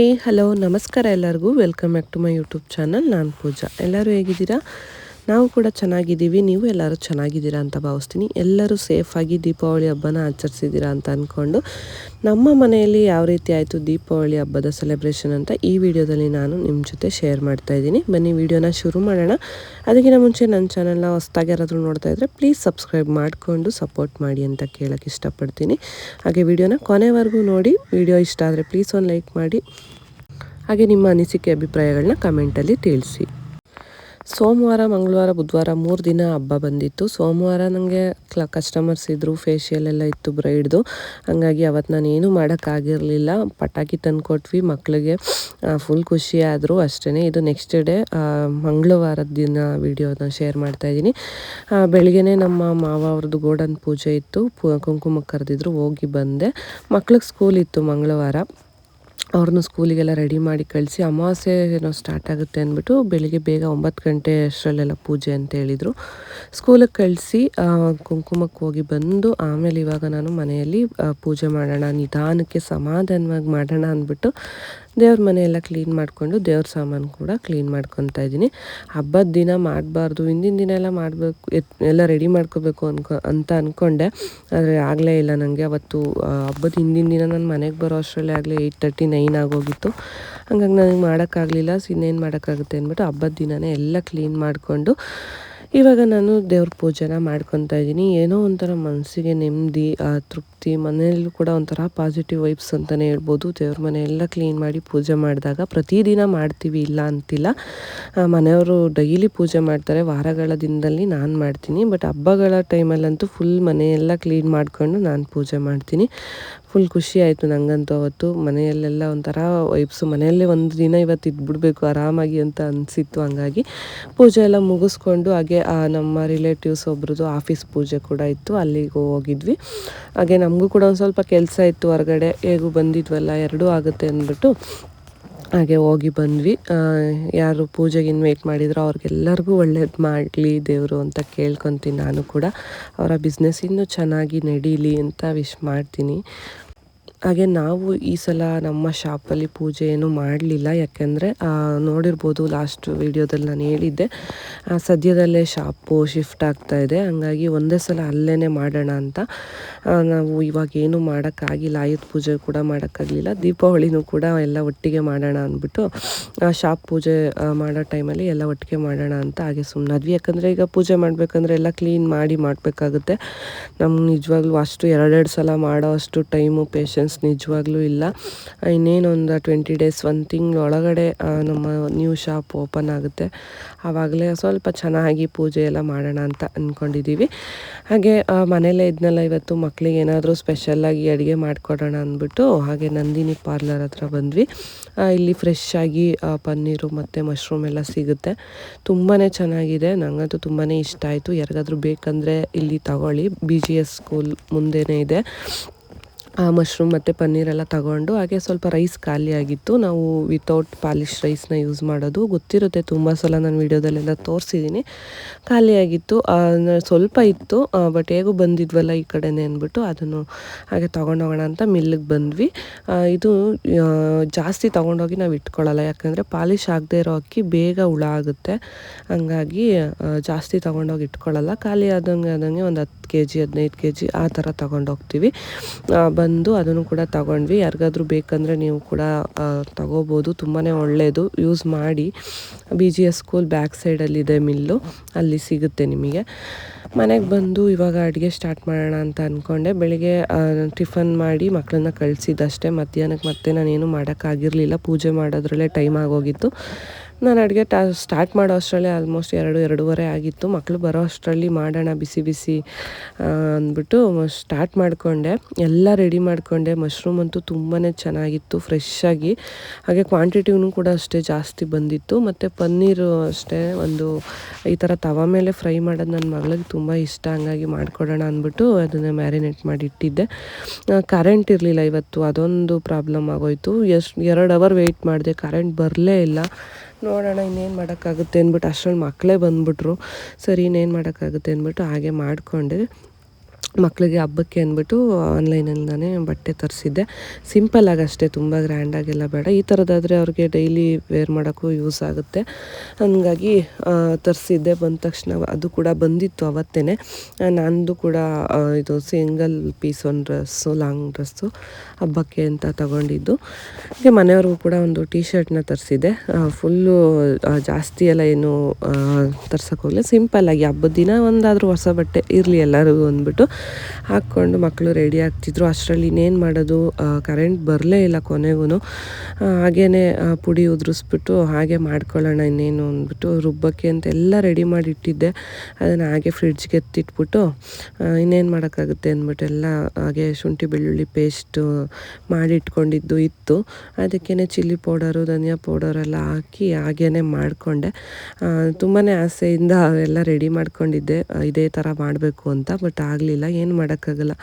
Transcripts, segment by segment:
Hi hello ನಮಸ್ಕಾರ ಎಲ್ಲರಿಗೂ. Welcome back to my YouTube channel. ನಾನು ಪೂಜಾ. ಎಲ್ಲರೂ ಹೇಗಿದ್ದೀರಾ? ನಾವು ಕೂಡ ಚೆನ್ನಾಗಿದ್ದೀವಿ, ನೀವು ಎಲ್ಲರೂ ಚೆನ್ನಾಗಿದ್ದೀರಾ ಅಂತ ಭಾವಿಸ್ತೀನಿ. ಎಲ್ಲರೂ ಸೇಫಾಗಿ ದೀಪಾವಳಿ ಹಬ್ಬನ ಆಚರಿಸಿದ್ದೀರಾ ಅಂತ ಅಂದ್ಕೊಂಡು ನಮ್ಮ ಮನೆಯಲ್ಲಿ ಯಾವ ರೀತಿ ಆಯಿತು ದೀಪಾವಳಿ ಹಬ್ಬದ ಸೆಲೆಬ್ರೇಷನ್ ಅಂತ ಈ ವಿಡಿಯೋದಲ್ಲಿ ನಾನು ನಿಮ್ಮ ಜೊತೆ ಶೇರ್ ಮಾಡ್ತಾ ಇದ್ದೀನಿ. ಬನ್ನಿ ವಿಡಿಯೋನ ಶುರು ಮಾಡೋಣ. ಅದಕ್ಕಿಂತ ಮುಂಚೆ ನನ್ನ ಚಾನಲ್ನ ಹೊಸ್ದಾಗಿ ಯಾರಾದರೂ ನೋಡ್ತಾ ಇದ್ದರೆ ಪ್ಲೀಸ್ ಸಬ್ಸ್ಕ್ರೈಬ್ ಮಾಡಿಕೊಂಡು ಸಪೋರ್ಟ್ ಮಾಡಿ ಅಂತ ಕೇಳೋಕ್ಕೆ ಇಷ್ಟಪಡ್ತೀನಿ. ಹಾಗೆ ವಿಡಿಯೋನ ಕೊನೆವರೆಗೂ ನೋಡಿ. ವಿಡಿಯೋ ಇಷ್ಟ ಆದರೆ ಪ್ಲೀಸ್ ಒಂದು ಲೈಕ್ ಮಾಡಿ. ಹಾಗೆ ನಿಮ್ಮ ಅನಿಸಿಕೆ ಅಭಿಪ್ರಾಯಗಳನ್ನ ಕಮೆಂಟಲ್ಲಿ ತಿಳಿಸಿ. ಸೋಮವಾರ, ಮಂಗಳವಾರ, ಬುಧವಾರ ಮೂರು ದಿನ ಹಬ್ಬ ಬಂದಿತ್ತು. ಸೋಮವಾರ ನನಗೆ ಕ್ಲ ಕಸ್ಟಮರ್ಸ್ ಇದ್ದರು ಫೇಶಿಯಲ್ ಎಲ್ಲ ಇತ್ತು ಬ್ರೈಡ್ದು ಹಾಗಾಗಿ ಅವತ್ತು ನಾನು ಮಾಡೋಕ್ಕಾಗಿರಲಿಲ್ಲ ಪಟಾಕಿ ತಂದು ಕೊಟ್ವಿ ಮಕ್ಕಳಿಗೆ ಫುಲ್ ಖುಷಿ ಆದರೂ ಅಷ್ಟೇ ಇದು ನೆಕ್ಸ್ಟ್ ಡೇ ಮಂಗಳವಾರದ ದಿನ ವಿಡಿಯೋನ ಶೇರ್ ಮಾಡ್ತಾಯಿದ್ದೀನಿ ಬೆಳಗ್ಗೆನೇ ನಮ್ಮ ಮಾವ ಅವ್ರದ್ದು ಗೋಡನ್ ಪೂಜೆ ಇತ್ತು. ಕುಂಕುಮ ಕುಂಕುಮಕ್ಕೆ ಕರೆದಿದ್ರು, ಹೋಗಿ ಬಂದೆ. ಮಕ್ಳಿಗೆ ಸ್ಕೂಲ್ ಇತ್ತು ಮಂಗಳವಾರ. ಅವ್ರನ್ನೂ ಸ್ಕೂಲಿಗೆಲ್ಲ ರೆಡಿ ಮಾಡಿ ಕಳಿಸಿ ಅಮಾವಾಸ್ಯೆ ಏನೋ ಸ್ಟಾರ್ಟ್ ಆಗುತ್ತೆ ಅಂದ್ಬಿಟ್ಟು ಬೆಳಿಗ್ಗೆ ಬೇಗ ಒಂಬತ್ತು ಗಂಟೆ ಅಷ್ಟರಲ್ಲೆಲ್ಲ ಪೂಜೆ ಅಂತ ಹೇಳಿದರು. ಸ್ಕೂಲಿಗೆ ಕಳಿಸಿ ಕುಂಕುಮಕ್ಕೆ ಹೋಗಿ ಬಂದು ಆಮೇಲೆ ಇವಾಗ ನಾನು ಮನೆಯಲ್ಲಿ ಪೂಜೆ ಮಾಡೋಣ, ನಿಧಾನಕ್ಕೆ ಸಮಾಧಾನವಾಗಿ ಮಾಡೋಣ ಅಂದ್ಬಿಟ್ಟು ದೇವ್ರ ಮನೆಯೆಲ್ಲ ಕ್ಲೀನ್ ಮಾಡಿಕೊಂಡು ದೇವ್ರ ಸಾಮಾನು ಕೂಡ ಕ್ಲೀನ್ ಮಾಡ್ಕೊತಾ ಇದ್ದೀನಿ. ಹಬ್ಬದ ದಿನ ಮಾಡಬಾರ್ದು, ಹಿಂದಿನ ದಿನ ಎಲ್ಲ ಮಾಡಬೇಕು ಎಲ್ಲ ರೆಡಿ ಮಾಡ್ಕೋಬೇಕು ಅನ್ಕೊ, ಅಂತ ಅಂದ್ಕೊಂಡೆ ಆದರೆ ಆಗಲೇ ಇಲ್ಲ ನನಗೆ ಅವತ್ತು ಹಬ್ಬದ ಹಿಂದಿನ ದಿನ ನಾನು ಮನೆಗೆ ಬರೋ ಅಷ್ಟರಲ್ಲೇ ಆಗಲೇ ಏಯ್ಟ್ ತರ್ಟಿ ನೈನ್ ಆಗೋಗಿತ್ತು. ಹಂಗಾಗಿ ನನಗೆ ಮಾಡೋಕ್ಕಾಗಲಿಲ್ಲ ಇನ್ನೇನು ಮಾಡೋಕ್ಕಾಗುತ್ತೆ ಅಂದ್ಬಿಟ್ಟು ಹಬ್ಬದ ದಿನವೇ ಎಲ್ಲ ಕ್ಲೀನ್ ಮಾಡಿಕೊಂಡು ಇವಾಗ ನಾನು ದೇವ್ರ ಪೂಜೆನ ಮಾಡ್ಕೊತಾ ಇದ್ದೀನಿ. ಏನೋ ಒಂಥರ ಮನಸ್ಸಿಗೆ ನೆಮ್ಮದಿ ತೃಪ್ತಿ, ಮನೆಯಲ್ಲೂ ಕೂಡ ಒಂಥರ ಪಾಸಿಟಿವ್ ವೈಬ್ಸ್ ಅಂತಲೇ ಹೇಳ್ಬೋದು. ದೇವ್ರ ಮನೆ ಎಲ್ಲ ಕ್ಲೀನ್ ಮಾಡಿ ಪೂಜೆ ಮಾಡಿದಾಗ ಪ್ರತಿದಿನ ಮಾಡ್ತೀವಿ, ಇಲ್ಲ ಅಂತಿಲ್ಲ. ಮನೆಯವರು ಡೈಲಿ ಪೂಜೆ ಮಾಡ್ತಾರೆ. ವಾರಗಳ ದಿನದಲ್ಲಿ ನಾನು ಮಾಡ್ತೀನಿ. ಬಟ್ ಹಬ್ಬಗಳ ಟೈಮಲ್ಲಂತೂ ಫುಲ್ ಮನೆಯೆಲ್ಲ ಕ್ಲೀನ್ ಮಾಡಿಕೊಂಡು ನಾನು ಪೂಜೆ ಮಾಡ್ತೀನಿ. ಫುಲ್ ಖುಷಿ ಆಯಿತು ನನಗಂತೂ ಅವತ್ತು. ಮನೆಯಲ್ಲೆಲ್ಲ ಒಂಥರ ವೈಬ್ಸು ಮನೆಯಲ್ಲೇ ಒಂದು ದಿನ ಇವತ್ತು ಇದ್ಬಿಡ್ಬೇಕು, ಆರಾಮಾಗಿ ಅಂತ ಅನಿಸಿತ್ತು ಹಂಗಾಗಿ. ಪೂಜೆ ಎಲ್ಲ ಮುಗಿಸ್ಕೊಂಡು ಹಾಗೆ ನಮ್ಮ ರಿಲೇಟಿವ್ಸ್ ಒಬ್ರದ್ದು ಆಫೀಸ್ ಪೂಜೆ ಕೂಡ ಇತ್ತು, ಅಲ್ಲಿಗೆ ಹೋಗಿದ್ವಿ. ಹಾಗೆ ನಮಗೂ ಕೂಡ ಒಂದು ಸ್ವಲ್ಪ ಕೆಲಸ ಇತ್ತು ಹೊರಗಡೆ, ಹೇಗೂ ಬಂದಿದ್ವಲ್ಲ, ಎರಡೂ ಆಗುತ್ತೆ ಅಂದ್ಬಿಟ್ಟು ಹಾಗೆ ಹೋಗಿ ಬಂದ್ವಿ. ಯಾರು ಪೂಜೆಗೆ ಇನ್ವೈಟ್ ಮಾಡಿದ್ರು ಅವ್ರಿಗೆಲ್ಲರಿಗೂ ಒಳ್ಳೇದು ಮಾಡಲಿ ದೇವರು ಅಂತ ಕೇಳ್ಕೊತೀನಿ ನಾನು ಕೂಡ. ಅವರ ಬಿಸ್ನೆಸ್ ಇನ್ನೂ ಚೆನ್ನಾಗಿ ನಡೀಲಿ ಅಂತ ವಿಶ್ ಮಾಡ್ತೀನಿ. ಹಾಗೆ ನಾವು ಈ ಸಲ ನಮ್ಮ ಶಾಪಲ್ಲಿ ಪೂಜೆ ಏನು ಮಾಡಲಿಲ್ಲ. ಯಾಕೆಂದರೆ ನೋಡಿರ್ಬೋದು ಲಾಸ್ಟ್ ವೀಡಿಯೋದಲ್ಲಿ ನಾನು ಹೇಳಿದ್ದೆ ಸದ್ಯದಲ್ಲೇ ಶಾಪು ಶಿಫ್ಟ್ ಆಗ್ತಾ ಇದೆ. ಹಂಗಾಗಿ ಒಂದೇ ಸಲ ಅಲ್ಲೇ ಮಾಡೋಣ ಅಂತ ನಾವು ಇವಾಗ ಏನು ಮಾಡೋಕ್ಕಾಗಿಲ್ಲ. ಆಯುಧ ಪೂಜೆ ಕೂಡ ಮಾಡೋಕ್ಕಾಗಲಿಲ್ಲ. ದೀಪಾವಳಿನೂ ಕೂಡ ಎಲ್ಲ ಒಟ್ಟಿಗೆ ಮಾಡೋಣ ಅಂದ್ಬಿಟ್ಟು ಶಾಪ್ ಪೂಜೆ ಮಾಡೋ ಟೈಮಲ್ಲಿ ಎಲ್ಲ ಒಟ್ಟಿಗೆ ಮಾಡೋಣ ಅಂತ ಹಾಗೆ ಸುಮ್ಮನಾದ್ವಿ ಯಾಕಂದರೆ ಈಗ ಪೂಜೆ ಮಾಡಬೇಕಂದ್ರೆ ಎಲ್ಲ ಕ್ಲೀನ್ ಮಾಡಿ ಮಾಡಬೇಕಾಗುತ್ತೆ. ನಮ್ಗೆ ನಿಜವಾಗ್ಲೂ ಅಷ್ಟು ಎರಡೆರಡು ಸಲ ಮಾಡೋ ಅಷ್ಟು ಟೈಮು ಪೇಷನ್ಸ್ ನಿಜವಾಗ್ಲೂ ಇಲ್ಲ. ಇನ್ನೇನೊಂದು ಟ್ವೆಂಟಿ ಡೇಸ್ ಒಂದು ತಿಂಗಳ ಒಳಗಡೆ ನಮ್ಮ ನ್ಯೂ ಶಾಪ್ ಓಪನ್ ಆಗುತ್ತೆ. ಆವಾಗಲೇ ಸ್ವಲ್ಪ ಚೆನ್ನಾಗಿ ಪೂಜೆ ಎಲ್ಲ ಮಾಡೋಣ ಅಂತ ಅಂದ್ಕೊಂಡಿದ್ದೀವಿ ಹಾಗೆ ಮನೇಲೇ ಇದ್ನಲ್ಲ, ಇವತ್ತು ಮಕ್ಕಳಿಗೆ ಏನಾದರೂ ಸ್ಪೆಷಲ್ಲಾಗಿ ಅಡುಗೆ ಮಾಡಿಕೊಡೋಣ ಅಂದ್ಬಿಟ್ಟು, ಹಾಗೆ ನಂದಿನಿ ಪಾರ್ಲರ್ ಹತ್ರ ಬಂದ್ವಿ. ಇಲ್ಲಿ ಫ್ರೆಶ್ ಆಗಿ ಪನ್ನೀರು ಮತ್ತು ಮಶ್ರೂಮ್ ಎಲ್ಲ ಸಿಗುತ್ತೆ. ತುಂಬಾ ಚೆನ್ನಾಗಿದೆ. ನನಗಂತೂ ತುಂಬಾ ಇಷ್ಟ ಆಯಿತು. ಯಾರಿಗಾದರೂ ಬೇಕಂದರೆ ಇಲ್ಲಿ ತಗೊಳ್ಳಿ. ಬಿ ಜಿ ಎಸ್ ಸ್ಕೂಲ್ ಮುಂದೆನೇ ಇದೆ. ಮಶ್ರೂಮ್ ಮತ್ತು ಪನ್ನೀರೆಲ್ಲ ತಗೊಂಡು ಹಾಗೆ ಸ್ವಲ್ಪ ರೈಸ್ ಖಾಲಿಯಾಗಿತ್ತು ನಾವು ವಿತೌಟ್ ಪಾಲಿಶ್ ರೈಸ್ನ ಯೂಸ್ ಮಾಡೋದು ಗೊತ್ತಿರುತ್ತೆ. ತುಂಬ ಸಲ ನಾನು ವೀಡಿಯೋದಲ್ಲೆಲ್ಲ ತೋರಿಸಿದ್ದೀನಿ ಖಾಲಿಯಾಗಿತ್ತು ಸ್ವಲ್ಪ ಇತ್ತು. ಬಟ್ ಹೇಗೂ ಬಂದಿದ್ವಲ್ಲ ಈ ಕಡೆನೇ ಅಂದ್ಬಿಟ್ಟು ಅದನ್ನು ಹಾಗೆ ತೊಗೊಂಡೋಗೋಣ ಅಂತ ಮಿಲ್ಲಿಗೆ ಬಂದ್ವಿ. ಇದು ಜಾಸ್ತಿ ತೊಗೊಂಡೋಗಿ ನಾವು ಇಟ್ಕೊಳ್ಳಲ್ಲ ಯಾಕಂದರೆ ಪಾಲಿಶ್ ಆಗದೆ ಇರೋ ಅಕ್ಕಿ ಬೇಗ ಹುಳ ಆಗುತ್ತೆ. ಹಂಗಾಗಿ ಜಾಸ್ತಿ ತೊಗೊಂಡೋಗಿ ಇಟ್ಕೊಳ್ಳಲ್ಲ ಖಾಲಿ ಆದಂಗೆ ಆದಂಗೆ ಒಂದು ಹತ್ತು ಕೆ ಜಿ ಹದಿನೈದು ಕೆ ಜಿ ಆ ಥರ ತೊಗೊಂಡೋಗ್ತೀವಿ. ಬಂದು ಅದನ್ನು ಕೂಡ ತಗೊಂಡ್ವಿ. ಯಾರಿಗಾದ್ರೂ ಬೇಕಂದರೆ ನೀವು ಕೂಡ ತಗೋಬೋದು. ತುಂಬಾ ಒಳ್ಳೆಯದು ಯೂಸ್ ಮಾಡಿ. B G S school back ಸೈಡಲ್ಲಿದೆ mill. ಅಲ್ಲಿ ಸಿಗುತ್ತೆ ನಿಮಗೆ. ಮನೆಗೆ ಬಂದು ಇವಾಗ ಅಡುಗೆ ಸ್ಟಾರ್ಟ್ ಮಾಡೋಣ ಅಂತ ಅಂದ್ಕೊಂಡೆ ಬೆಳಿಗ್ಗೆ ಟಿಫನ್ ಮಾಡಿ ಮಕ್ಕಳನ್ನ ಕಳಿಸಿದ್ದಷ್ಟೇ. ಮಧ್ಯಾಹ್ನಕ್ಕೆ ಮತ್ತೆ ನಾನೇನು ಮಾಡೋಕ್ಕಾಗಿರಲಿಲ್ಲ. ಪೂಜೆ ಮಾಡೋದ್ರಲ್ಲೇ ಟೈಮ್ ಆಗೋಗಿತ್ತು. ನಾನು ಅಡುಗೆ ಟಾ ಸ್ಟಾರ್ಟ್ ಮಾಡೋ ಅಷ್ಟರಲ್ಲೇ ಆಲ್ಮೋಸ್ಟ್ ಎರಡು, ಎರಡೂವರೆ ಆಗಿತ್ತು. ಮಕ್ಕಳು ಬರೋ ಅಷ್ಟರಲ್ಲಿ ಮಾಡೋಣ, ಬಿಸಿ ಬಿಸಿ ಅಂದ್ಬಿಟ್ಟು ಸ್ಟಾರ್ಟ್ ಮಾಡಿಕೊಂಡೆ. ಎಲ್ಲ ರೆಡಿ ಮಾಡಿಕೊಂಡೆ. ಮಶ್ರೂಮ್ ಅಂತೂ ತುಂಬಾ ಚೆನ್ನಾಗಿತ್ತು ಫ್ರೆಶ್ಶಾಗಿ ಹಾಗೆ ಕ್ವಾಂಟಿಟಿನೂ ಕೂಡ ಅಷ್ಟೇ ಜಾಸ್ತಿ ಬಂದಿತ್ತು. ಮತ್ತು ಪನ್ನೀರು ಅಷ್ಟೇ, ಒಂದು ಈ ಥರ ತವ ಮೇಲೆ ಫ್ರೈ ಮಾಡೋದು ನನ್ನ ಮಗಳಿಗೆ ತುಂಬ ಇಷ್ಟ. ಹಂಗಾಗಿ ಮಾಡಿಕೊಡೋಣ ಅಂದ್ಬಿಟ್ಟು ಅದನ್ನು ಮ್ಯಾರಿನೇಟ್ ಮಾಡಿ ಇಟ್ಟಿದ್ದೆ ಕರೆಂಟ್ ಇರಲಿಲ್ಲ ಇವತ್ತು. ಅದೊಂದು ಪ್ರಾಬ್ಲಮ್ ಆಗೋಯ್ತು. ಎಷ್ಟು, ಎರಡು ಅವರ್ ವೆಯ್ಟ್ ಮಾಡಿದೆ. ಕರೆಂಟ್ ಬರಲೇ ಇಲ್ಲ. ನೋಡೋಣ ಇನ್ನೇನು ಮಾಡೋಕ್ಕಾಗುತ್ತೆ ಅಂದ್ಬಿಟ್ಟು ಅಷ್ಟರಲ್ಲಿ ಮಕ್ಕಳೇ ಬಂದ್ಬಿಟ್ರು. ಸರಿ ಇನ್ನೇನು ಮಾಡೋಕ್ಕಾಗುತ್ತೆ ಅಂದ್ಬಿಟ್ಟು ಹಾಗೆ ಮಾಡಿಕೊಂಡೆ. ಮಕ್ಕಳಿಗೆ ಹಬ್ಬಕ್ಕೆ ಅಂದ್ಬಿಟ್ಟು ಆನ್ಲೈನಲ್ಲಾನೇ ಬಟ್ಟೆ ತರಿಸಿದ್ದೆ. ಸಿಂಪಲ್ಲಾಗಿ ಅಷ್ಟೇ, ತುಂಬ ಗ್ರ್ಯಾಂಡಾಗೆಲ್ಲ ಬೇಡ. ಈ ಥರದ್ದಾದರೆ ಅವ್ರಿಗೆ ಡೈಲಿ ವೇರ್ ಮಾಡೋಕ್ಕೂ ಯೂಸ್ ಆಗುತ್ತೆ. ಹಂಗಾಗಿ ತರಿಸಿದ್ದೆ. ಬಂದ ತಕ್ಷಣ ಅದು ಕೂಡ ಬಂದಿತ್ತು ಅವತ್ತೇ ನಂದು ಕೂಡ ಇದು ಸಿಂಗಲ್ ಪೀಸ್ ಒಂದು ಡ್ರೆಸ್ಸು ಲಾಂಗ್ ಡ್ರೆಸ್ಸು ಹಬ್ಬಕ್ಕೆ ಅಂತ ತಗೊಂಡಿದ್ದು. ಹಾಗೆ ಮನೆಯವ್ರಿಗೂ ಕೂಡ ಒಂದು ಟೀ ಶರ್ಟ್ನ ತರಿಸಿದ್ದೆ. ಫುಲ್ಲು ಜಾಸ್ತಿ ಎಲ್ಲ ಏನು ತರ್ಸೋಕ್ಕೋಗಲಿ ಸಿಂಪಲ್ ಸಿಂಪಲ್ಲಾಗಿ ಹಬ್ಬದ ದಿನ ಒಂದಾದರೂ ಹೊಸ ಬಟ್ಟೆ ಇರಲಿ ಎಲ್ಲರಿಗೂ ಅಂದ್ಬಿಟ್ಟು. ಹಾಕ್ಕೊಂಡು ಮಕ್ಕಳು ರೆಡಿ ಆಗ್ತಿದ್ರು. ಅಷ್ಟರಲ್ಲಿ ಇನ್ನೇನು ಮಾಡೋದು? ಕರೆಂಟ್ ಬರಲೇ ಇಲ್ಲ ಕೊನೆಗೂ ಹಾಗೇ ಪುಡಿ ಉದುರಿಸ್ಬಿಟ್ಟು ಹಾಗೆ ಮಾಡ್ಕೊಳ್ಳೋಣ ಇನ್ನೇನು ಅಂದ್ಬಿಟ್ಟು ರುಬ್ಬಕ್ಕೆ ಅಂತ ಎಲ್ಲ ರೆಡಿ ಮಾಡಿ ಇಟ್ಟಿದ್ದೆ ಅದನ್ನು ಹಾಗೆ ಫ್ರಿಡ್ಜ್ಗೆ ಎತ್ತಿಟ್ಬಿಟ್ಟು ಇನ್ನೇನು ಮಾಡೋಕ್ಕಾಗುತ್ತೆ ಅಂದ್ಬಿಟ್ಟು ಎಲ್ಲ ಹಾಗೆ ಶುಂಠಿ, ಬೆಳ್ಳುಳ್ಳಿ ಪೇಸ್ಟು ಮಾಡಿ ಇಟ್ಕೊಂಡಿದ್ದು ಇತ್ತು. ಅದಕ್ಕೇ ಚಿಲ್ಲಿ ಪೌಡರು ಧನಿಯಾ ಪೌಡರ್ ಎಲ್ಲ ಹಾಕಿ ಹಾಗೇ ಮಾಡಿಕೊಂಡೆ. ತುಂಬಾ ಆಸೆಯಿಂದ ಎಲ್ಲ ರೆಡಿ ಮಾಡ್ಕೊಂಡಿದ್ದೆ. ಇದೇ ಥರ ಮಾಡಬೇಕು ಅಂತ ಬಟ್ ಆಗಲಿಲ್ಲ. ಏನು ಮಾಡೋಕ್ಕಾಗಲ್ಲ.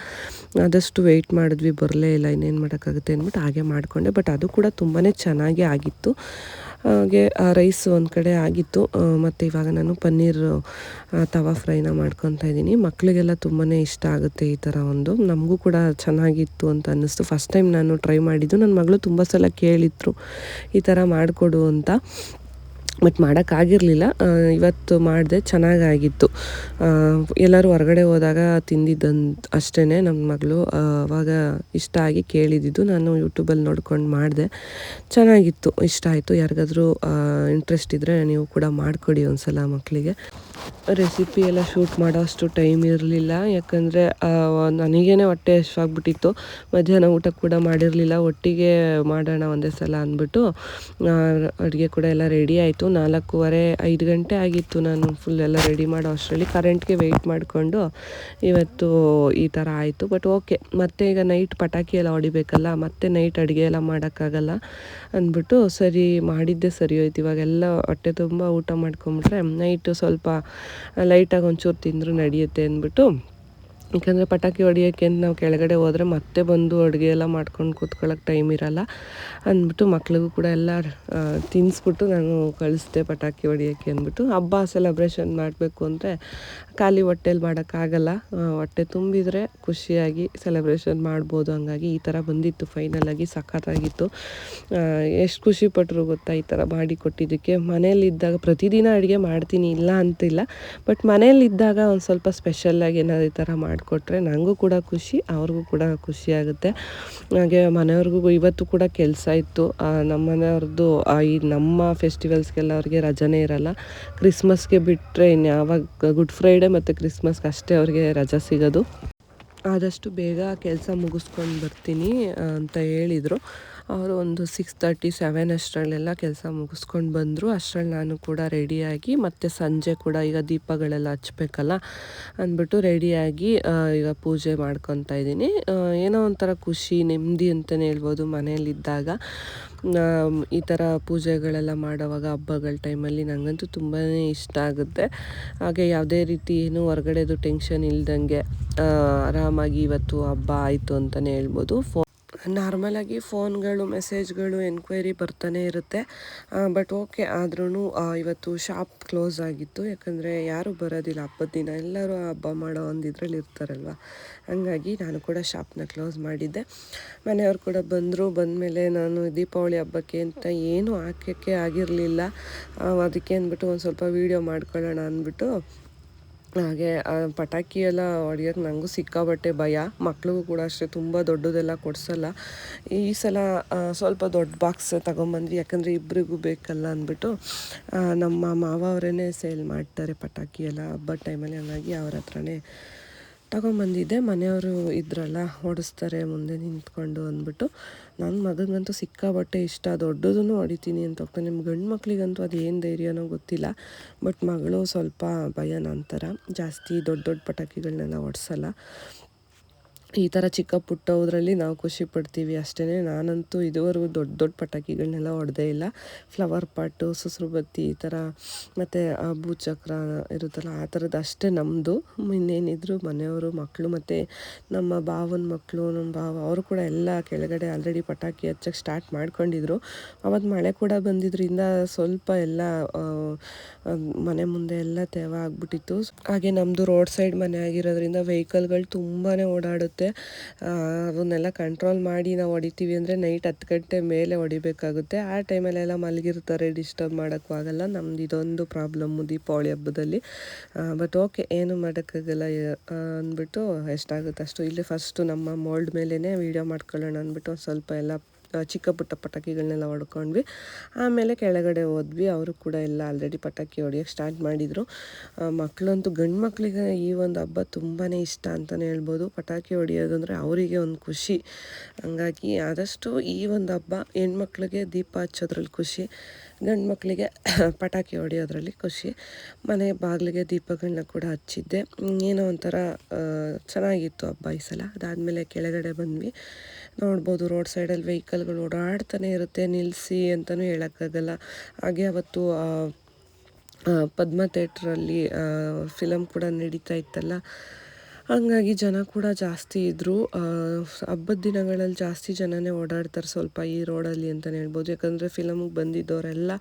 ಆದಷ್ಟು ವೆಯ್ಟ್ ಮಾಡಿದ್ವಿ ಬರಲೇ ಇಲ್ಲ ಇನ್ನೇನು ಮಾಡೋಕ್ಕಾಗುತ್ತೆ ಅಂದ್ಬಿಟ್ಟು ಹಾಗೆ ಮಾಡಿಕೊಂಡೆ. ಬಟ್ ಅದು ಕೂಡ ತುಂಬಾ ಚೆನ್ನಾಗಿ ಆಗಿತ್ತು. ಹಾಗೆ ರೈಸ್ ಒಂದು ಕಡೆ ಆಗಿತ್ತು. ಆ, ಮತ್ತು ಇವಾಗ ನಾನು ಪನ್ನೀರ್ ತವಾ ಫ್ರೈನ ಮಾಡ್ಕೊತಾ ಇದ್ದೀನಿ. ಮಕ್ಕಳಿಗೆಲ್ಲ ತುಂಬಾ ಇಷ್ಟ ಆಗುತ್ತೆ ಈ ಥರ ಒಂದು. ನಮಗೂ ಕೂಡ ಚೆನ್ನಾಗಿತ್ತು ಅಂತ ಅನ್ನಿಸ್ತು. ಫಸ್ಟ್ ಟೈಮ್ ನಾನು ಟ್ರೈ ಮಾಡಿದ್ದು. ನನ್ನ ಮಗಳು ತುಂಬ ಸಲ ಕೇಳಿದ್ರು ಈ ಥರ ಮಾಡಿಕೊಡು ಅಂತ. ಬಟ್ ಮಾಡೋಕ್ಕಾಗಿರಲಿಲ್ಲ ಇವತ್ತು ಮಾಡಿದೆ ಚೆನ್ನಾಗಾಗಿತ್ತು. ಎಲ್ಲರೂ ಹೊರಗಡೆ ಹೋದಾಗ ತಿಂದಿದ್ದಂತ ಅಷ್ಟೇ ನನ್ನ ಮಗಳು ಅವಾಗ ಇಷ್ಟ ಆಗಿ ಕೇಳಿದ್ದು ನಾನು ಯೂಟ್ಯೂಬಲ್ಲಿ ನೋಡ್ಕೊಂಡು ಮಾಡಿದೆ. ಚೆನ್ನಾಗಿತ್ತು. ಇಷ್ಟ ಆಯಿತು. ಯಾರಿಗಾದರೂ ಇಂಟ್ರೆಸ್ಟ್ ಇದ್ದರೆ ನೀವು ಕೂಡ ಮಾಡಿಕೊಡಿ ಒಂದ್ಸಲ ಮಕ್ಕಳಿಗೆ ರೆಸಿಪಿ ಎಲ್ಲ ಶೂಟ್ ಮಾಡೋ ಅಷ್ಟು ಟೈಮ್ ಇರಲಿಲ್ಲ. ಯಾಕಂದರೆ ನನಗೇನೆ ಹೊಟ್ಟೆ ಆಗಿಬಿಟ್ಟಿತ್ತು ಮಧ್ಯಾಹ್ನ ಊಟ ಕೂಡ ಮಾಡಿರಲಿಲ್ಲ. ಒಟ್ಟಿಗೆ ಮಾಡೋಣ ಒಂದೇ ಸಲ ಅಂದ್ಬಿಟ್ಟು ಅಡುಗೆ ಕೂಡ ಎಲ್ಲ ರೆಡಿ ಆಯಿತು. ನಾಲ್ಕೂವರೆ, ಐದು ಗಂಟೆ ಆಗಿತ್ತು ನಾನು ಫುಲ್ ಎಲ್ಲ ರೆಡಿ ಮಾಡೋ ಅಷ್ಟರಲ್ಲಿ. ಕರೆಂಟ್ಗೆ ವೆಯ್ಟ್ ಮಾಡಿಕೊಂಡು ಇವತ್ತು ಈ ಥರ ಆಯಿತು. ಬಟ್ ಓಕೆ ಮತ್ತೆ ಈಗ ನೈಟ್ ಪಟಾಕಿ ಎಲ್ಲ ಹೊಡಿಬೇಕಲ್ಲ, ಮತ್ತೆ ನೈಟ್ ಅಡುಗೆ ಎಲ್ಲ ಮಾಡೋಕ್ಕಾಗಲ್ಲ ಅಂದ್ಬಿಟ್ಟು ಸರಿ ಮಾಡಿದ್ದೆ, ಸರಿ ಹೋಯ್ತು. ಇವಾಗೆಲ್ಲ ಹೊಟ್ಟೆ ತುಂಬ ಊಟ ಮಾಡ್ಕೊಂಬಿಟ್ರೆ ನೈಟು ಸ್ವಲ್ಪ ಲೈಟಾಗಿ ಒಂಚೂರು ತಿಂದರೂ ನಡೆಯುತ್ತೆ ಅಂದ್ಬಿಟ್ಟು ಯಾಕಂದರೆ ಪಟಾಕಿ ಹೊಡಿಯೋಕ್ಕೆ ಅಂತ ನಾವು ಕೆಳಗಡೆ ಹೋದರೆ ಮತ್ತೆ ಬಂದು ಅಡುಗೆ ಎಲ್ಲ ಮಾಡ್ಕೊಂಡು ಕೂತ್ಕೊಳ್ಳೋಕೆ ಟೈಮ್ ಇರಲ್ಲ. ಅಂದ್ಬಿಟ್ಟು ಮಕ್ಳಿಗೂ ಕೂಡ ಎಲ್ಲ ತಿನ್ನಿಸ್ಬಿಟ್ಟು ನಾನು ಕಳಿಸ್ದೆ ಪಟಾಕಿ ಹೊಡಿಯೋಕ್ಕೆ ಅಂದ್ಬಿಟ್ಟು. ಹಬ್ಬ ಸೆಲೆಬ್ರೇಷನ್ ಮಾಡಬೇಕು ಅಂದರೆ ಖಾಲಿ ಹೊಟ್ಟೆಲಿ ಮಾಡೋಕ್ಕಾಗಲ್ಲ. ಹೊಟ್ಟೆ ತುಂಬಿದರೆ ಖುಷಿಯಾಗಿ ಸೆಲೆಬ್ರೇಷನ್ ಮಾಡ್ಬೋದು. ಹಂಗಾಗಿ ಈ ಥರ ಬಂದಿತ್ತು ಫೈನಲಾಗಿ ಸಖತ್ತಾಗಿತ್ತು. ಎಷ್ಟು ಖುಷಿ ಪಟ್ಟರು ಗೊತ್ತಾ ಈ ಥರ ಮಾಡಿ ಕೊಟ್ಟಿದ್ದಕ್ಕೆ. ಮನೇಲಿದ್ದಾಗ ಪ್ರತಿದಿನ ಅಡುಗೆ ಮಾಡ್ತೀನಿ, ಇಲ್ಲ ಅಂತಿಲ್ಲ. ಬಟ್ ಮನೇಲಿದ್ದಾಗ ಒಂದು ಸ್ವಲ್ಪ ಸ್ಪೆಷಲ್ಲಾಗಿ ಏನಾದ್ರು ಈ ಥರ ಮಾಡಿಕೊಟ್ರೆ ನನಗೂ ಕೂಡ ಖುಷಿ, ಅವ್ರಿಗೂ ಕೂಡ ಖುಷಿ ಆಗುತ್ತೆ. ಹಾಗೆ ಮನೆಯವ್ರಿಗೂ ಇವತ್ತು ಕೂಡ ಕೆಲಸ ಇತ್ತು. ನಮ್ಮ ಮನೆಯವ್ರದ್ದು ಈ ನಮ್ಮ ಫೆಸ್ಟಿವಲ್ಸ್ಗೆಲ್ಲ ಅವ್ರಿಗೆ ರಜನೇ ಇರಲ್ಲ. ಕ್ರಿಸ್ಮಸ್ಗೆ ಬಿಟ್ಟರೆ ಇನ್ಯಾವಾಗ ಗುಡ್ ಫ್ರೈಡೆ ಮತ್ತು ಕ್ರಿಸ್ಮಸ್ಗೆ ಅಷ್ಟೇ ಅವ್ರಿಗೆ ರಜಾ ಸಿಗೋದು. ಆದಷ್ಟು ಬೇಗ ಕೆಲಸ ಮುಗಿಸ್ಕೊಂಡು ಬರ್ತೀನಿ ಅಂತ ಹೇಳಿದರು. ಅವರು ಒಂದು ಸಿಕ್ಸ್ ತರ್ಟಿ ಸೆವೆನ್ ಅಷ್ಟರಲ್ಲೆಲ್ಲ ಕೆಲಸ ಮುಗಿಸ್ಕೊಂಡು ಬಂದರು. ಅಷ್ಟರಲ್ಲಿ ನಾನು ಕೂಡ ರೆಡಿಯಾಗಿ ಮತ್ತು ಸಂಜೆ ಕೂಡ ಈಗ ದೀಪಗಳೆಲ್ಲ ಹಚ್ಬೇಕಲ್ಲ ಅಂದ್ಬಿಟ್ಟು ರೆಡಿಯಾಗಿ ಈಗ ಪೂಜೆ ಮಾಡ್ಕೊತಾ ಇದ್ದೀನಿ. ಏನೋ ಒಂಥರ ಖುಷಿ ನೆಮ್ಮದಿ ಅಂತಲೇ ಹೇಳ್ಬೋದು ಮನೆಯಲ್ಲಿದ್ದಾಗ. ಆಮ್, ಈ ಥರ ಪೂಜೆಗಳೆಲ್ಲ ಮಾಡೋವಾಗ ಹಬ್ಬಗಳ ಟೈಮಲ್ಲಿ ನನಗಂತೂ ತುಂಬಾ ಇಷ್ಟ ಆಗುತ್ತೆ. ಹಾಗೆ ಯಾವುದೇ ರೀತಿ ಏನು ಹೊರಗಡೆದು ಟೆನ್ಷನ್ ಇಲ್ದಂಗೆ ಆರಾಮಾಗಿ ಇವತ್ತು ಹಬ್ಬ ಆಯಿತು ಅಂತಲೇ ಹೇಳ್ಬೋದು. ಫೋ ನಾರ್ಮಲಾಗಿ ಫೋನ್ಗಳು, ಮೆಸೇಜ್ಗಳು, ಎನ್ಕ್ವೈರಿ ಬರ್ತಾನೆ ಇರುತ್ತೆ. ಬಟ್ ಓಕೆ ಆದ್ರೂ ಇವತ್ತು ಶಾಪ್ ಕ್ಲೋಸ್ ಆಗಿತ್ತು. ಯಾಕಂದರೆ ಯಾರೂ ಬರೋದಿಲ್ಲ. ಹಬ್ಬದ ದಿನ ಎಲ್ಲರೂ ಹಬ್ಬ ಮಾಡೋ ಒಂದು ಇದರಲ್ಲಿ ಇರ್ತಾರಲ್ವ? ಹಂಗಾಗಿ ನಾನು ಕೂಡ ಶಾಪ್ನ ಕ್ಲೋಸ್ ಮಾಡಿದ್ದೆ. ಮನೆಯವ್ರು ಕೂಡ ಬಂದರು. ಬಂದಮೇಲೆ ನಾನು ದೀಪಾವಳಿ ಹಬ್ಬಕ್ಕೆ ಅಂತ ಏನೂ ಹಾಕೋಕ್ಕೆ ಆಗಿರಲಿಲ್ಲ. ಅದಕ್ಕೆ ಅಂದ್ಬಿಟ್ಟು ಒಂದು ಸ್ವಲ್ಪ ವೀಡಿಯೋ ಮಾಡ್ಕೊಳ್ಳೋಣ ಅಂದ್ಬಿಟ್ಟು ಹಾಗೆ ಪಟಾಕಿ ಎಲ್ಲ ಹೊಡಿಯೋಕೆ ನನಗೂ ಸಿಕ್ಕಾಬಟ್ಟೆ ಭಯ. ಮಕ್ಳಿಗೂ ಕೂಡ ಅಷ್ಟೇ, ತುಂಬ ದೊಡ್ಡದೆಲ್ಲ ಕೊಡಿಸಲ್ಲ. ಈ ಸಲ ಸ್ವಲ್ಪ ದೊಡ್ಡ ಬಾಕ್ಸ್ ತಗೊಂಬಂದ್ವಿ. ಯಾಕಂದರೆ ಇಬ್ಬರಿಗೂ ಬೇಕಲ್ಲ ಅಂದ್ಬಿಟ್ಟು ನಮ್ಮ ಮಾವ ಅವರೇ ಸೇಲ್ ಮಾಡ್ತಾರೆ ಪಟಾಕಿ ಎಲ್ಲ. ಹಬ್ಬದ ಟೈಮಲ್ಲಿ ಹಂಗಾಗಿ ಅವ್ರ ಹತ್ರನೇ ತಗೊಂಬಂದಿದ್ದೆ. ಮನೆಯವರು ಇದ್ರಲ್ಲ, ಓಡಿಸ್ತಾರೆ, ಮುಂದೆ ನಿಂತ್ಕೊಂಡು ಅಂದ್ಬಿಟ್ಟು. ನನ್ನ ಮಗನಿಗಂತೂ ಸಿಕ್ಕಾಬಟ್ಟೆ ಇಷ್ಟ. ದೊಡ್ಡದನ್ನು ಹೊಡಿತೀನಿ ಅಂತ ಹೋಗ್ತಾನೆ ನಿಮ್ಮ ಗಂಡು ಮಕ್ಕಳಿಗಂತೂ ಅದು ಏನು ಧೈರ್ಯನೋ ಗೊತ್ತಿಲ್ಲ. ಬಟ್ ಮಗಳು ಸ್ವಲ್ಪ ಭಯ ನಂತರ ಜಾಸ್ತಿ ದೊಡ್ಡ ದೊಡ್ಡ ಪಟಾಕಿಗಳನ್ನೆಲ್ಲ ಹೊಡ್ಸಲ್ಲ. ಈ ಥರ ಚಿಕ್ಕ ಪುಟ್ಟವುದ್ರಲ್ಲಿ ನಾವು ಖುಷಿ ಪಡ್ತೀವಿ ಅಷ್ಟೇ ನಾನಂತೂ ಇದುವರೆಗೂ ದೊಡ್ಡ ದೊಡ್ಡ ಪಟಾಕಿಗಳನ್ನೆಲ್ಲ ಹೊಡೆದೇ ಇಲ್ಲ. ಫ್ಲವರ್ ಪಾಟು ಸುಸ್ರು ಬತ್ತಿ ಈ ಥರ ಮತ್ತು ಭೂಚಕ್ರ ಇರುತ್ತಲ್ಲ, ಆ ಥರದ್ದು ಅಷ್ಟೇ ನಮ್ಮದು ಇನ್ನೇನಿದ್ರು ಮನೆಯವರು ಮಕ್ಕಳು ಮತ್ತು ನಮ್ಮ ಭಾವನ ಮಕ್ಕಳು ನಮ್ಮ ಭಾವ ಅವರು ಕೂಡ ಎಲ್ಲ ಕೆಳಗಡೆ ಆಲ್ರೆಡಿ ಪಟಾಕಿ ಹಚ್ಚಕ್ಕೆ ಸ್ಟಾರ್ಟ್ ಮಾಡ್ಕೊಂಡಿದ್ರು. ಅವತ್ತು ಮಳೆ ಕೂಡ ಬಂದಿದ್ದರಿಂದ ಸ್ವಲ್ಪ ಎಲ್ಲ ಮನೆ ಮುಂದೆ ಎಲ್ಲ ತೇವ ಆಗ್ಬಿಟ್ಟಿತ್ತು ಹಾಗೆ ನಮ್ಮದು ರೋಡ್ ಸೈಡ್ ಮನೆ ಆಗಿರೋದ್ರಿಂದ ವೆಹಿಕಲ್ಗಳು ತುಂಬಾ ಓಡಾಡುತ್ತೆ. ಆ, ಅವನ್ನೆಲ್ಲ ಕಂಟ್ರೋಲ್ ಮಾಡಿ ನಾವು ಹೊಡಿತೀವಿ ಅಂದರೆ ನೈಟ್ ಹತ್ತು ಗಂಟೆ ಮೇಲೆ ಹೊಡಿಬೇಕಾಗುತ್ತೆ. ಆ ಟೈಮಲ್ಲೆಲ್ಲ ಮಲಗಿರ್ತಾರೆ ಡಿಸ್ಟರ್ಬ್ ಮಾಡೋಕ್ಕೂ ಆಗಲ್ಲ. ನಮ್ದು ಇದೊಂದು ಪ್ರಾಬ್ಲಮ್ಮು ದೀಪಾವಳಿ ಹಬ್ಬದಲ್ಲಿ. ಬಟ್ ಓಕೆ ಏನು ಮಾಡೋಕ್ಕಾಗಲ್ಲ ಅಂದ್ಬಿಟ್ಟು ಎಷ್ಟಾಗುತ್ತೆ ಅಷ್ಟು. ಇಲ್ಲಿ ಫಸ್ಟು ನಮ್ಮ ಮೋಲ್ಡ್ ಮೇಲೇ ವೀಡಿಯೋ ಮಾಡ್ಕೊಳ್ಳೋಣ ಅಂದ್ಬಿಟ್ಟು ಸ್ವಲ್ಪ ಎಲ್ಲ ಚಿಕ್ಕ ಪುಟ್ಟ ಪಟಾಕಿಗಳನ್ನೆಲ್ಲ ಹೊಡ್ಕೊಂಡ್ವಿ. ಆಮೇಲೆ ಕೆಳಗಡೆ ಹೋದ್ವಿ. ಅವರು ಕೂಡ ಎಲ್ಲ ಆಲ್ರೆಡಿ ಪಟಾಕಿ ಹೊಡಿಯೋಕ್ಕೆ ಸ್ಟಾರ್ಟ್ ಮಾಡಿದರು. ಮಕ್ಕಳಂತೂ ಗಂಡು ಮಕ್ಕಳಿಗೆ ಈ ಒಂದು ಹಬ್ಬ ತುಂಬಾ ಇಷ್ಟ ಅಂತಲೇ ಹೇಳ್ಬೋದು. ಪಟಾಕಿ ಹೊಡಿಯೋದು ಅಂದರೆ ಅವರಿಗೆ ಒಂದು ಖುಷಿ. ಹಂಗಾಗಿ ಆದಷ್ಟು ಈ ಒಂದು ಹಬ್ಬ ಹೆಣ್ಮಕ್ಳಿಗೆ ದೀಪ ಹಚ್ಚೋದ್ರಲ್ಲಿ ಖುಷಿ. ಗಂಡು ಮಕ್ಕಳಿಗೆ ಪಟಾಕಿ ಹೊಡೆಯೋದ್ರಲ್ಲಿ ಖುಷಿ. ಮನೆ ಬಾಗಿಲಿಗೆ ದೀಪಗಳನ್ನ ಕೂಡ ಹಚ್ಚಿದ್ದೆ. ಏನೋ ಒಂಥರ ಚೆನ್ನಾಗಿತ್ತು ಹಬ್ಬ ಈ ಸಲ. ಅದಾದಮೇಲೆ ಕೆಳಗಡೆ ಬಂದ್ವಿ. ನೋಡ್ಬೋದು ರೋಡ್ ಸೈಡಲ್ಲಿ ವೆಹಿಕಲ್ಗಳು ಓಡಾಡ್ತಾನೆ ಇರುತ್ತೆ, ನಿಲ್ಲಿಸಿ ಅಂತಲೂ ಹೇಳೋಕ್ಕಾಗಲ್ಲ. ಹಾಗೆ ಅವತ್ತು ಪದ್ಮ ಥಿಯೇಟ್ರಲ್ಲಿ ಫಿಲಮ್ ಕೂಡ ನಡೀತಾ ಇತ್ತಲ್ಲ. ಹಂಗಾಗಿ ಜನ ಕೂಡ ಜಾಸ್ತಿ ಇದ್ದರು ಹಬ್ಬದ ದಿನಗಳಲ್ಲಿ ಜಾಸ್ತಿ ಜನನೇ ಓಡಾಡ್ತಾರೆ ಸ್ವಲ್ಪ ಈ ರೋಡಲ್ಲಿ ಅಂತಲೇ ಹೇಳ್ಬೋದು. ಯಾಕಂದರೆ ಫಿಲಮ್ಗೆ ಬಂದಿದ್ದವರೆಲ್ಲ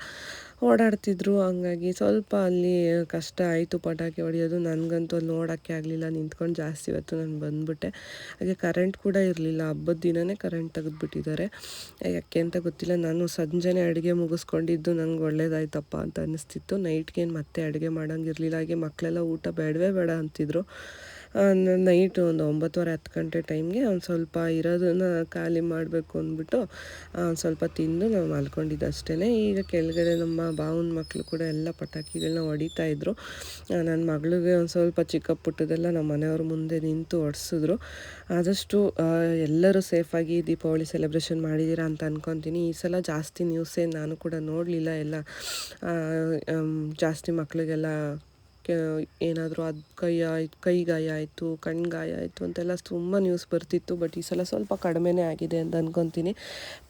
ಓಡಾಡ್ತಿದ್ರು, ಹಂಗಾಗಿ ಸ್ವಲ್ಪ ಅಲ್ಲಿ ಕಷ್ಟ ಆಯಿತು ಪಟಾಕಿ ಹೊಡೆಯೋದು. ನನಗಂತೂ ಅಲ್ಲಿ ನೋಡೋಕ್ಕೆ ಆಗಲಿಲ್ಲ. ನಿಂತ್ಕೊಂಡು ಜಾಸ್ತಿ ಹೊತ್ತು ನಾನು ಬಂದುಬಿಟ್ಟೆ. ಹಾಗೆ ಕರೆಂಟ್ ಕೂಡ ಇರಲಿಲ್ಲ. ಹಬ್ಬದ ದಿನವೇ ಕರೆಂಟ್ ತೆಗೆದುಬಿಟ್ಟಿದ್ದಾರೆ. ಯಾಕೆ ಅಂತ ಗೊತ್ತಿಲ್ಲ. ನಾನು ಸಂಜೆನೇ ಅಡುಗೆ ಮುಗಿಸ್ಕೊಂಡಿದ್ದು. ನಂಗೆ ಒಳ್ಳೇದಾಯ್ತಪ್ಪ ಅಂತ ಅನ್ನಿಸ್ತಿತ್ತು ನೈಟ್ಗೇನು ಮತ್ತೆ ಅಡುಗೆ ಮಾಡೋಂಗಿರಲಿಲ್ಲ. ಹಾಗೆ ಮಕ್ಕಳೆಲ್ಲ ಊಟ ಬೇಡವೇ ಬೇಡ ಅಂತಿದ್ರು. ನೈಟ್ ಒಂದು ಒಂಬತ್ತುವರೆ ಹತ್ತು ಗಂಟೆ ಟೈಮ್ಗೆ ಒಂದು ಸ್ವಲ್ಪ ಇರೋದನ್ನು ಖಾಲಿ ಮಾಡಬೇಕು ಅಂದ್ಬಿಟ್ಟು ಸ್ವಲ್ಪ ತಿಂದು ನಾವು ಮಲ್ಕೊಂಡಿದ್ದು ಅಷ್ಟೇ ಈಗ ಕೆಳಗಡೆ ನಮ್ಮ ಭಾವನ ಮಕ್ಕಳು ಕೂಡ ಎಲ್ಲ ಪಟಾಕಿಗಳನ್ನ ಹೊಡಿತಾ ಇದ್ರು. ನನ್ನ ಮಗಳಿಗೆ ಒಂದು ಸ್ವಲ್ಪ ಚಿಕ್ಕ ಪುಟ್ಟದೆಲ್ಲ ನಮ್ಮ ಮನೆಯವ್ರ ಮುಂದೆ ನಿಂತು ಹೊಡ್ಸಿದ್ರು ಆದಷ್ಟು ಎಲ್ಲರೂ ಸೇಫಾಗಿ ದೀಪಾವಳಿ ಸೆಲೆಬ್ರೇಷನ್ ಮಾಡಿದ್ದೀರಾ ಅಂತ ಅನ್ಕೊತೀನಿ. ಈ ಸಲ ಜಾಸ್ತಿ ನ್ಯೂಸೇ ನಾನು ಕೂಡ ನೋಡಲಿಲ್ಲ ಎಲ್ಲ. ಜಾಸ್ತಿ ಮಕ್ಕಳಿಗೆಲ್ಲ ಏನಾದರೂ ಅದು ಕೈ ಆಯ್ತು ಕೈ ಗಾಯ ಆಯಿತು ಕಣ್ಣು ಗಾಯ ಆಯಿತು ಅಂತೆಲ್ಲ ತುಂಬ ನ್ಯೂಸ್ ಬರ್ತಿತ್ತು. ಬಟ್ ಈ ಸಲ ಸ್ವಲ್ಪ ಕಡಿಮೆನೇ ಆಗಿದೆ ಅಂತ ಅಂದ್ಕೊತೀನಿ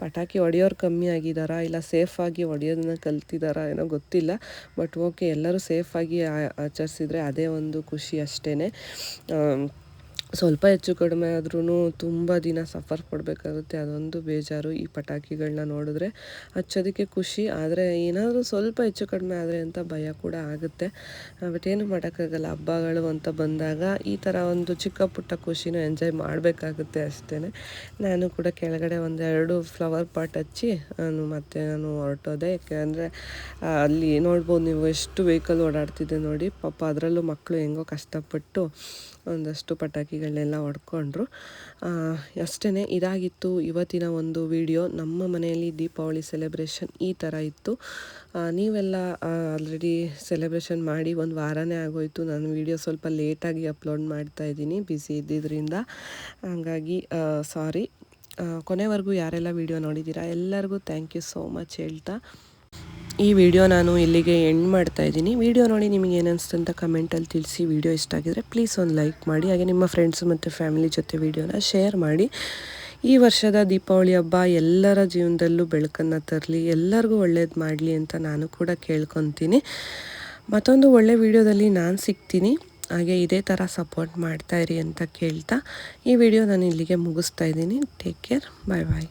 ಪಟಾಕಿ ಹೊಡೆಯೋರು ಕಮ್ಮಿ ಆಗಿದ್ದಾರಾ ಇಲ್ಲ ಸೇಫಾಗಿ ಹೊಡೆಯೋದನ್ನ ಕಲ್ತಿದ್ದಾರಾ ಏನೋ ಗೊತ್ತಿಲ್ಲ. ಬಟ್ ಓಕೆ ಎಲ್ಲರೂ ಸೇಫಾಗಿ ಆಚರಿಸಿದ್ರೆ ಅದೇ ಒಂದು ಖುಷಿ ಅಷ್ಟೇ ಸ್ವಲ್ಪ ಹೆಚ್ಚು ಕಡಿಮೆ ಆದ್ರೂ ತುಂಬ ದಿನ ಸಫರ್ ಪಡಬೇಕಾಗುತ್ತೆ ಅದೊಂದು ಬೇಜಾರು ಈ ಪಟಾಕಿಗಳನ್ನ ನೋಡಿದ್ರೆ. ಹಚ್ಚೋದಕ್ಕೆ ಖುಷಿ, ಆದರೆ ಏನಾದರೂ ಸ್ವಲ್ಪ ಹೆಚ್ಚು ಕಡಿಮೆ ಆದರೆ ಅಂತ ಭಯ ಕೂಡ ಆಗುತ್ತೆ. ಬಟ್ ಏನು ಮಾಡೋಕ್ಕಾಗಲ್ಲ. ಹಬ್ಬಗಳು ಅಂತ ಬಂದಾಗ ಈ ಥರ ಒಂದು ಚಿಕ್ಕ ಪುಟ್ಟ ಖುಷಿನೂ ಎಂಜಾಯ್ ಮಾಡಬೇಕಾಗುತ್ತೆ ಅಷ್ಟೇ ನಾನು ಕೂಡ ಕೆಳಗಡೆ ಒಂದೆರಡು ಫ್ಲವರ್ ಪಾಟ್ ಹಚ್ಚಿ, ನಾನು ಮತ್ತೆ ನಾನು ಹೊರಟೋದೆ. ಯಾಕೆಂದರೆ ಅಲ್ಲಿ ನೋಡ್ಬೋದು ನೀವು ಎಷ್ಟು ವೆಹಿಕಲ್ ಓಡಾಡ್ತಿದ್ದೆ ನೋಡಿ. ಪಾಪ ಅದರಲ್ಲೂ ಮಕ್ಕಳು ಹೆಂಗೋ ಕಷ್ಟಪಟ್ಟು ಒಂದಷ್ಟು ಪಟಾಕಿಗಳನ್ನೆಲ್ಲ ಹೊಡ್ಕೊಂಡ್ರು. ಅಷ್ಟೇ ಇದಾಗಿತ್ತು ಇವತ್ತಿನ ಒಂದು ವಿಡಿಯೋ. ನಮ್ಮ ಮನೆಯಲ್ಲಿ ದೀಪಾವಳಿ ಸೆಲೆಬ್ರೇಷನ್ ಈ ಥರ ಇತ್ತು. ನೀವೆಲ್ಲ ಆಲ್ರೆಡಿ ಸೆಲೆಬ್ರೇಷನ್ ಮಾಡಿ ಒಂದು ವಾರನೇ ಆಗೋಯ್ತು. ನಾನು ವಿಡಿಯೋ ಸ್ವಲ್ಪ ಲೇಟಾಗಿ ಅಪ್ಲೋಡ್ ಮಾಡ್ತಾ ಇದ್ದೀನಿ ಬ್ಯುಸಿ ಇದ್ದಿದ್ದರಿಂದ ಹಾಗಾಗಿ ಸಾರಿ ಕೊನೆವರೆಗೂ ಯಾರೆಲ್ಲ ವಿಡಿಯೋ ನೋಡಿದ್ದೀರಾ? ಎಲ್ಲರಿಗೂ ಥ್ಯಾಂಕ್ ಯು ಸೋ ಮಚ್ ಹೇಳ್ತಾ. ಈ ವಿಡಿಯೋ ನಾನು ಇಲ್ಲಿಗೆ ಎಂಡ್ ಮಾಡ್ತಾ ಇದ್ದೀನಿ. ವಿಡಿಯೋ ನೋಡಿ ನಿಮಗೆ ಏನಿಸ್ತಂತ ಅಂತ ಕಮೆಂಟಲ್ಲಿ ತಿಳಿಸಿ. ವಿಡಿಯೋ ಇಷ್ಟ ಆಗಿದ್ರೆ ಪ್ಲೀಸ್ ಒಂದು ಲೈಕ್ ಮಾಡಿ, ಹಾಗೆ ನಿಮ್ಮ ಫ್ರೆಂಡ್ಸು ಮತ್ತು ಫ್ಯಾಮಿಲಿ ಜೊತೆ ವಿಡಿಯೋನ ಶೇರ್ ಮಾಡಿ. ಈ ವರ್ಷದ ದೀಪಾವಳಿ ಹಬ್ಬ ಎಲ್ಲರ ಜೀವನದಲ್ಲೂ ಬೆಳಕನ್ನು ತರಲಿ, ಎಲ್ಲರಿಗೂ ಒಳ್ಳೇದು ಮಾಡಲಿ ಅಂತ ನಾನು ಕೂಡ ಕೇಳ್ಕೊತೀನಿ. ಮತ್ತೊಂದು ಒಳ್ಳೆ ವಿಡಿಯೋದಲ್ಲಿ ನಾನು ಸಿಗ್ತೀನಿ. ಹಾಗೆ ಇದೇ ಥರ ಸಪೋರ್ಟ್ ಮಾಡ್ತಾ ಇರಿ ಅಂತ ಕೇಳ್ತಾ ಈ ವಿಡಿಯೋ ನಾನು ಇಲ್ಲಿಗೆ ಮುಗಿಸ್ತಾ ಇದ್ದೀನಿ. ಟೇಕ್ ಕೇರ್ ಬಾಯ್ ಬಾಯ್